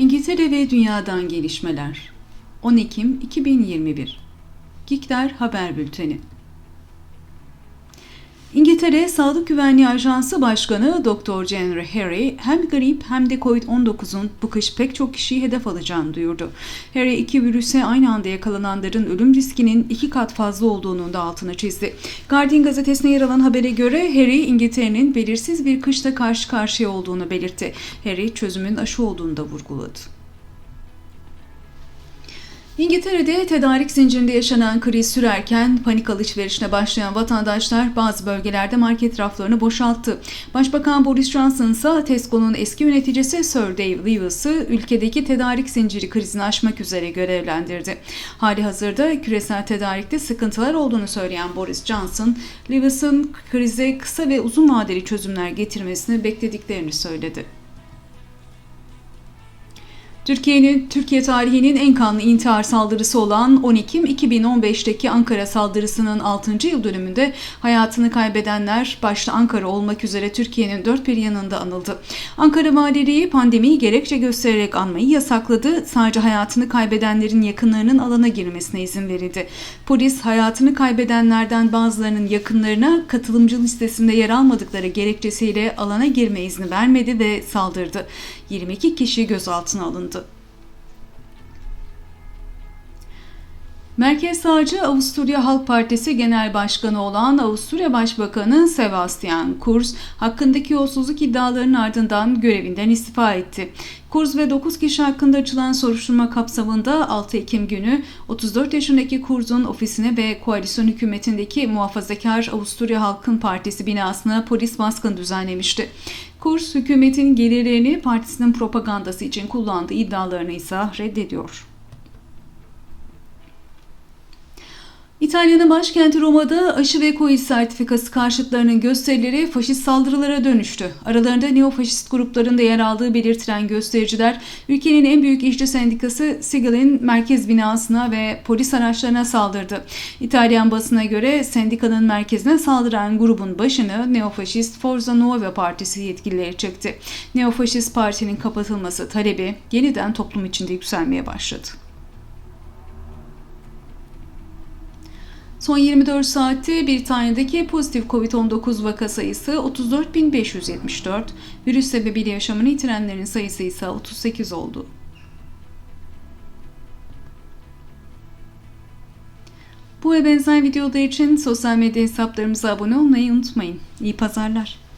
İngiltere ve Dünya'dan gelişmeler. 10 Ekim 2021 Gikler Haber Bülteni İngiltere Sağlık Güvenliği Ajansı Başkanı Dr. Jennifer Harry hem grip hem de Covid-19'un bu kış pek çok kişiyi hedef alacağını duyurdu. Harry iki virüse aynı anda yakalananların ölüm riskinin iki kat fazla olduğunun da altını çizdi. Guardian gazetesine yer alan habere göre Harry İngiltere'nin belirsiz bir kışla karşı karşıya olduğunu belirtti. Harry çözümün aşı olduğunu da vurguladı. İngiltere'de tedarik zincirinde yaşanan kriz sürerken panik alışverişine başlayan vatandaşlar bazı bölgelerde market raflarını boşalttı. Başbakan Boris Johnson ise Tesco'nun eski yöneticisi Sir Dave Lewis'ı ülkedeki tedarik zinciri krizini aşmak üzere görevlendirdi. Hali hazırda küresel tedarikte sıkıntılar olduğunu söyleyen Boris Johnson, Lewis'ın krize kısa ve uzun vadeli çözümler getirmesini beklediklerini söyledi. Türkiye'nin Türkiye tarihinin en kanlı intihar saldırısı olan 10 Ekim 2015'teki Ankara saldırısının 6. yıl dönümünde hayatını kaybedenler başta Ankara olmak üzere Türkiye'nin dört bir yanında anıldı. Ankara Valiliği pandemiyi gerekçe göstererek anmayı yasakladı. Sadece hayatını kaybedenlerin yakınlarının alana girmesine izin verildi. Polis hayatını kaybedenlerden bazılarının yakınlarına katılımcı listesinde yer almadıkları gerekçesiyle alana girme izni vermedi ve saldırdı. 22 kişi gözaltına alındı. Merkez sağcı Avusturya Halk Partisi Genel Başkanı olan Avusturya Başbakanı Sebastian Kurz hakkındaki yolsuzluk iddialarının ardından görevinden istifa etti. Kurz ve 9 kişi hakkında açılan soruşturma kapsamında 6 Ekim günü 34 yaşındaki Kurz'un ofisine ve koalisyon hükümetindeki muhafazakar Avusturya Halkın Partisi binasına polis baskın düzenlemişti. Kurz hükümetin gelirlerini partisinin propagandası için kullandığı iddialarını ise reddediyor. İtalya'nın başkenti Roma'da aşı ve Covid sertifikası karşıtlarının gösterileri faşist saldırılara dönüştü. Aralarında neofaşist grupların da yer aldığı belirtilen göstericiler ülkenin en büyük işçi sendikası Sigel'in merkez binasına ve polis araçlarına saldırdı. İtalyan basına göre sendikanın merkezine saldıran grubun başını neofaşist Forza Nuova Partisi yetkilileri çekti. Neofaşist partinin kapatılması talebi yeniden toplum içinde yükselmeye başladı. Son 24 saatte Britanya'daki pozitif Covid-19 vaka sayısı 34.574, virüs sebebiyle yaşamını yitirenlerin sayısı ise 38 oldu. Bu ve benzer videolar için sosyal medya hesaplarımıza abone olmayı unutmayın. İyi pazarlar.